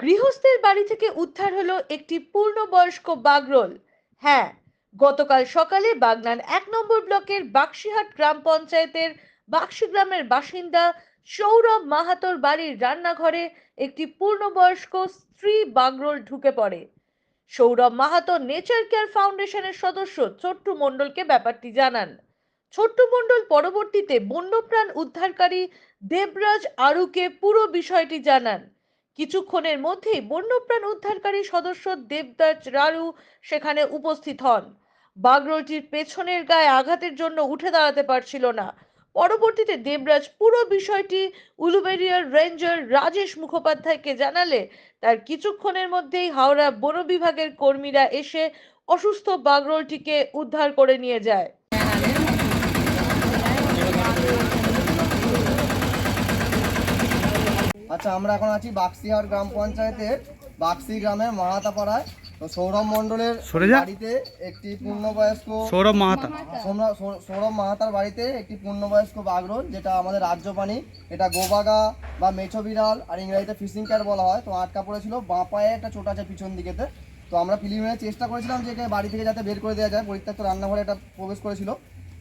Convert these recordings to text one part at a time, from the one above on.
গৃহস্থের বাড়ি থেকে উদ্ধার হলো একটি পূর্ণবয়স্ক বাগরোল। হ্যাঁ গতকাল সকালে বাগনান এক নম্বর ব্লকের বাক্সিহাট গ্রাম পঞ্চায়েতের বাক্সি গ্রামের বাসিন্দা সৌরভ মাহাতোর বাড়ির রান্নাঘরে একটি পূর্ণবয়স্ক স্ত্রী বাগরোল ঢুকে পড়ে। সৌরভ মাহাতো নেচার কেয়ার ফাউন্ডেশনের সদস্য ছোট্টু মণ্ডলকে ব্যাপারটি জানান। ছোট্টু মণ্ডল পরবর্তীতে বন্যপ্রাণ উদ্ধারকারী দেবরাজ আরুকে পুরো বিষয়টি জানান। কিছুক্ষণের মধ্যেই বন্যপ্রাণ উদ্ধারকারী সদস্য দেবদাস রারু সেখানে উপস্থিত হন। বাগরোলটির পেছনের গায়ে আঘাতের জন্য উঠে দাঁড়াতে পারছিল না। পরবর্তীতে দেবরাজ পুরো বিষয়টি উলুবেরিয়ার রেঞ্জার রাজেশ মুখোপাধ্যায়কে জানালে, তার কিছুক্ষণের মধ্যেই হাওড়া বন বিভাগের কর্মীরা এসে অসুস্থ বাগরোলটিকে উদ্ধার করে নিয়ে যায়। আচ্ছা আমরা এখন আছি বাক্সিহাট গ্রাম পঞ্চায়েতের বাক্সি গ্রামের মাহাতাপাড়ায়। তো সৌরভ মণ্ডলের বাড়িতে একটি পূর্ণবয়স্ক সৌরভ মাহাতা। সৌরভ মাহাতার বাড়িতে একটি পূর্ণবয়স্ক বাগরোল যেটা আমাদের রাজ্য প্রাণী এটা গোবাগা বা মেছো বিড়াল আর ইংরেজিতে ফিশিং ক্যাট বলা হয়। তো আটকা পড়েছিল বাঁ পায়ে একটা চোট আছে পিছন দিকেতে। তো আমরা প্রিলিমিনারি চেষ্টা করেছিলাম যে বাড়ি থেকে যাতে বের করে দেওয়া যায়। পরিত্যক্ত রান্নাঘরে এটা প্রবেশ করেছিল।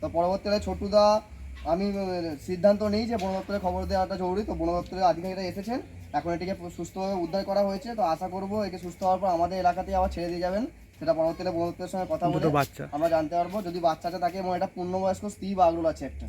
তো পরবর্তীকালে ছোটুদা আমি সিদ্ধান্ত নিই যে বন দপ্তরে খবর দেওয়াটা জরুরি তো বন দপ্তরের আধিকারিকরা এসেছেন। এখন এটিকে সুস্থভাবে উদ্ধার করা হয়েছে তো আশা করব একে সুস্থ হওয়ার পর আমাদের এলাকাতেই আবার ছেড়ে দিয়ে যাবেন। সেটা পরবর্তীতে বন দপ্তরের সঙ্গে কথা বলে আমরা জানতে পারব। যদি বাচ্চাটা থাকে এবং এটা পূর্ণবয়স্ক স্ত্রী বাগরুল আছে একটা।